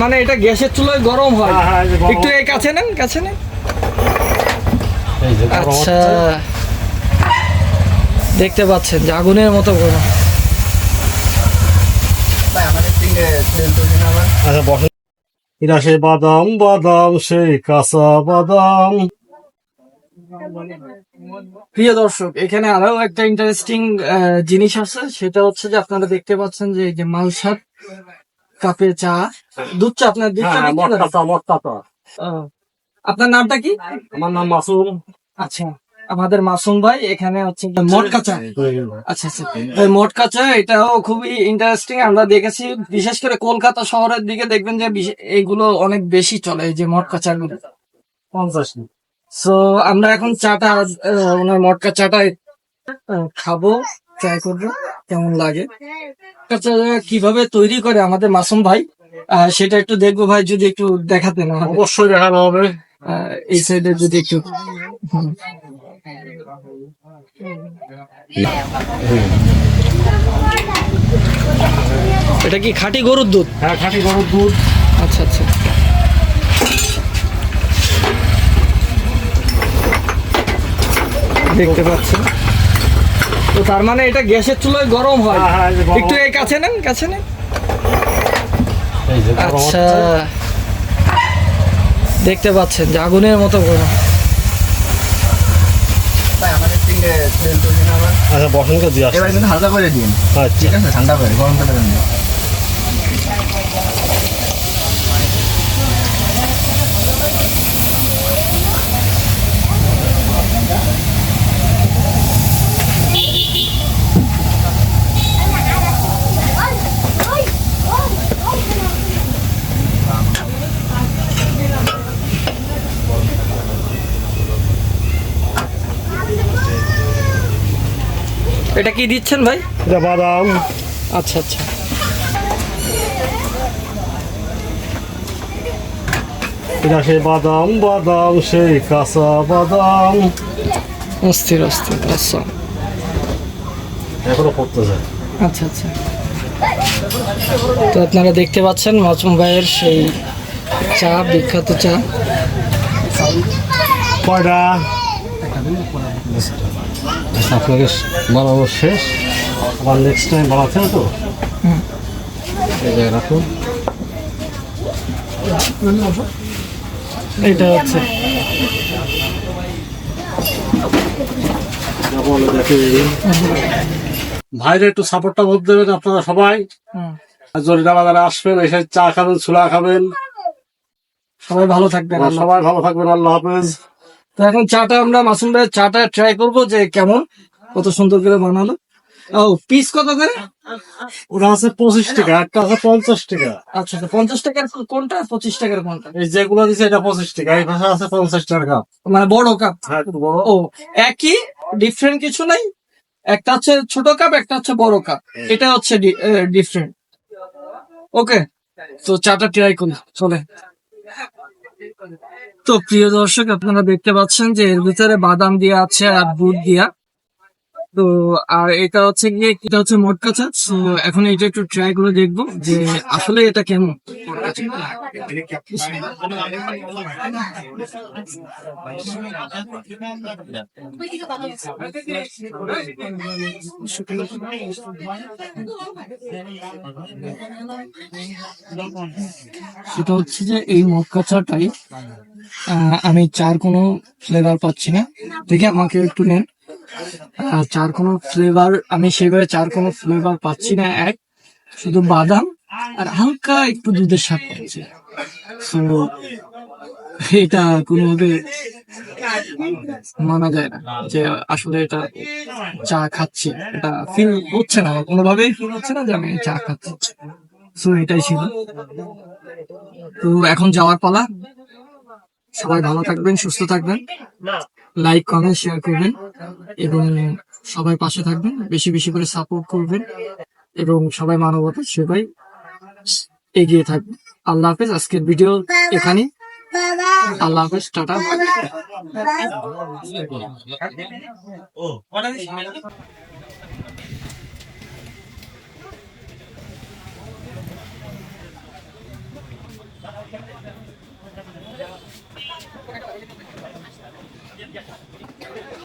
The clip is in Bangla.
মানে এটা গ্যাসের চুলায় গরম হয়। হ্যাঁ, হ্যাঁ, একটু এই কাছে নেন কাছে নেন। আচ্ছা। দেখতে পাচ্ছেন যে আগুনের মতো গরম। আচ্ছা বসেন। বাদাম বাদাম সেই কাঁচা বাদাম। প্রিয় দর্শক এখানে আরও একটা ইন্টারেস্টিং জিনিস আছে। সেটা হচ্ছে যে আপনারা দেখতে পাচ্ছেন যে এই যে মালসার কাপে চা। দুধ চা আপনার দুধ চা হ্যাঁ আপনার নামটা কি? আমার নাম মাসুম। আচ্ছা আমাদের মাসুম ভাই এখানে হচ্ছে মটকা চা। আচ্ছা আচ্ছা। এই মটকা চা এটাও খুবই ইন্টারেস্টিং আমরা দেখেছি বিশেষ করে কলকাতা শহরের দিকে দেখবেন যে এইগুলো অনেক বেশি চলে যে মটকা চা গুলো। পঞ্চাশ সো আমরা এখন চাটা ওনার মটকা চাটা খাব। ট্রাই করব কেমন লাগে? চা কীভাবে তৈরি করে আমাদের মাসুম ভাই? সেটা একটু দেখব ভাই যদি একটু দেখাতেন। অবশ্যই দেখানো হবে। এই সাইডে যদি একটু এটা কি খাঁটি গরুর দুধ? হ্যাঁ খাঁটি গরুর দুধ। আচ্ছা আচ্ছা। দেখতে পাচ্ছেন। তো তার মানে এটা গ্যাসের চুলায় গরম হয়। হ্যাঁ, হ্যাঁ, একটু এই কাছে নেন কাছে নেন। এই যে গরম আচ্ছা। দেখতে পাচ্ছেন যে আগুনের মতো গরম। আচ্ছা বসনকে দিয়ে আসছি। এবার কিন্তু হালকা করে দিন। আচ্ছা। ঠিক আছে ঠান্ডা করে গরম করে দেবেন এটা কি দিচ্ছেন ভাই? এটা বাদাম। আচ্ছা আচ্ছা। এটা সেই বাদাম বাদাম সেই কাঁচা বাদাম। অস্থির অস্থির আচ্ছা এখনও পড়তেছে। আচ্ছা আচ্ছা। তো আপনারা দেখতে পাচ্ছেন মাসুম ভাইয়ের সেই চা বিখ্যাত চা। কয়টা? আপনাকে বানানো শেষ। আবার নেক্সট টাইম হবে তো। এই জায়গায় রাখুন। এটা হচ্ছে। ভাইরে একটু সাপোর্টটা বলতে দেবেন আপনারা সবাই। জরিনা বাজারে আসবেন এসে চা খাবেন ছোলা খাবেন। সবাই ভালো থাকবেন সবাই ভালো থাকবেন আল্লাহ হাফেজ। তো এখন চাটা আমরা মাসুম ভাইয়ের চাটা ট্রাই করব যে কেমন কত সুন্দর করে বানালো। ও পিস কত করে? ওটা আছে পঁচিশ টাকা একটা আছে পঞ্চাশ টাকা। আচ্ছা পঞ্চাশ টাকার কোনটা পঁচিশ টাকার কোনটা? এই যেগুলো দিচ্ছে এটা পঁচিশ টাকা এই ভাষা আছে পঞ্চাশ টাকা কাপ মানে বড় কাপ হ্যাঁ ও একই ডিফারেন্ট কিছু নাই। একটা হচ্ছে ছোট কাপ একটা হচ্ছে বড় কাপ এটা হচ্ছে ডিফারেন্ট ওকে তো চাটা ট্রাই করি চলে। তো প্রিয় দর্শক, আপনারা দেখতে পাচ্ছেন যে এর ভিতরে বাদাম দিয়া আছে আর বুট দিয়া। তো, আর এটা হচ্ছে গিয়ে, এটা হচ্ছে মটকা চা তো, এখন এটা একটু ট্রাই করে দেখব যে আসলে এটা কেমন। সেটা হচ্ছে যে এই মটকা চাটাই আমি চার কোনো ফ্লেভার পাচ্ছি না। দেখে আমাকে একটু নেন। চার কোনো ফ্লেভার আমি সেভাবে চার কোনো ফ্লেভার পাচ্ছি না এক শুধু বাদাম আর হালকা একটু দুধের স্বাদ পাচ্ছি। So, এটা কোনোভাবে মানা যায় না যে আসলে এটা চা খাচ্ছি এটা ফিল হচ্ছে না কোনোভাবেই ফিল হচ্ছে না যে আমি চা খাচ্ছি। সো এটাই ছিল। তো এখন যাওয়ার পালা। সবাই ভালো থাকবেন সুস্থ থাকবেন। লাইক কমেন্ট শেয়ার করবেন। এবং সবাই পাশে থাকবেন, বেশি বেশি করে সাপোর্ট করবেন। এবং সবাই মানবতা সবাই এগিয়ে থাকবেন। আল্লাহ হাফেজ, আজকের ভিডিও এখানে আল্লাহ হাফেজ, টাটা।